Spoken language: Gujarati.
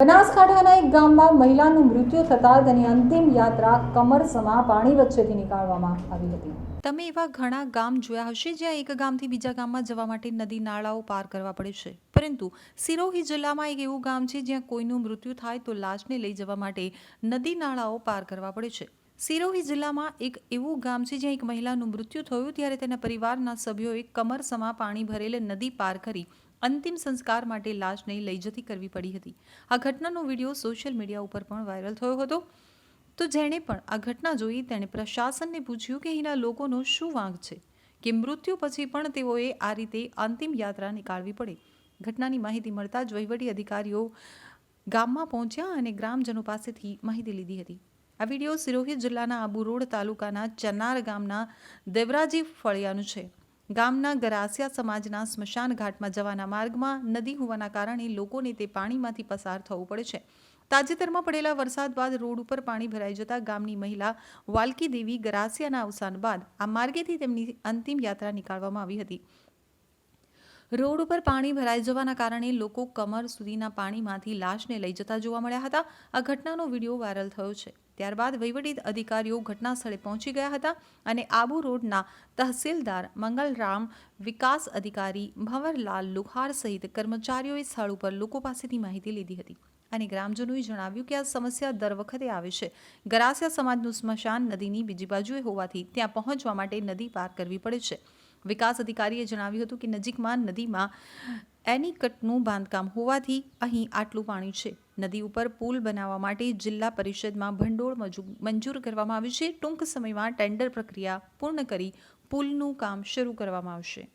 બનાસકાંઠાના એક ગામમાં મહિલાનું મૃત્યુ થતાં તેની અંતિમ યાત્રા કમરસમાં પાણી વચ્ચેથી નીકાળવામાં આવી હતી. તમે એવા ઘણા ગામ જોયા હશે જ્યાં એક ગામથી બીજા ગામમાં જવા માટે નદી નાળાઓ પાર કરવા પડે છે. પરંતુ સિરોહી જિલ્લામાં એક એવું ગામ છે જ્યાં કોઈનું મૃત્યુ થાય તો લાશને લઈ જવા માટે નદી નાળાઓ પાર કરવા પડે છે. સિરોહી જિલ્લામાં એક એવું ગામ છે જ્યાં એક મહિલાનું મૃત્યુ થયું ત્યારે તેના પરિવારના સભ્યોએ કમરસમાં પાણી ભરેલ નદી પાર કરી અંતિમ સંસ્કાર માટે લાશને લઈ જતી કરવી પડી હતી. આ ઘટનાનો વીડિયો સોશિયલ મીડિયા ઉપર પણ વાયરલ થયો હતો. તો જેણે પણ આ ઘટના જોઈ તેણે પ્રશાસનને પૂછ્યું કે અહીંના લોકોનો શું વાંક છે? કે મૃત્યુ પછી પણ તેઓએ આ રીતે અંતિમ યાત્રા નીકાળવી પડે? ઘટનાની માહિતી મળતા જ વહીવટી અધિકારીઓ ગામમાં પહોંચ્યા અને ગ્રામજનો પાસેથી માહિતી લીધી હતી. આ વીડિયો સિરોહી જિલ્લાના આબુ રોડ તાલુકાના ચનાર ગામના દેવરાજી ફળિયાનું છે. ગામના ગરાસિયા સમાજના સ્મશાન ઘાટમાં જવાના માર્ગમાં નદી હોવાના કારણે લોકોને તે પાણીમાંથી પસાર થવું પડે છે. તાજેતરમાં પડેલા વરસાદ બાદ રોડ ઉપર પાણી ભરાઈ જતા ગામની મહિલા વાલકી દેવી ગરાસિયાના અવસાન બાદ આ માર્ગેથી તેમની અંતિમ યાત્રા નીકાળવામાં આવી હતી. રોડ ઉપર પાણી ભરાઈ જવાના કારણે લોકો કમર સુધીના પાણીમાંથી લાશને લઈ જતા જોવા મળ્યા હતા. આ ઘટનાનો વીડિયો વાયરલ થયો છે. ત્યારબાદ વહીવટી અધિકારીઓ ઘટના સ્થળે પહોંચી ગયા હતા અને આબુ રોડના તહસીલદાર મંગલરામ વિકાસ અધિકારી ભંવરલાલ લુહાર સહિત કર્મચારીઓએ સ્થળ ઉપર લોકો પાસેથી માહિતી લીધી હતી. અને ગ્રામજનોએ જણાવ્યું કે આ સમસ્યા દર વખતે આવે છે. ગરાસિયા સમાજનું સ્મશાન નદીની બીજી બાજુએ હોવાથી ત્યાં પહોંચવા માટે નદી પાર કરવી પડે છે. વિકાસ અધિકારીએ જણાવ્યું હતું કે નજીકમાં નદીમાં એનીકટનું બાંધકામ હોવાથી અહીં આટલું પાણી છે. નદી ઉપર પુલ બનાવવા માટે જિલ્લા પરિષદમાં ભંડોળ મજુ- મંજૂર કરવામાં આવ્યું છે. ટૂંક સમયમાં ટેન્ડર પ્રક્રિયા પૂર્ણ કરી પુલનું કામ શરૂ કરવામાં આવશે.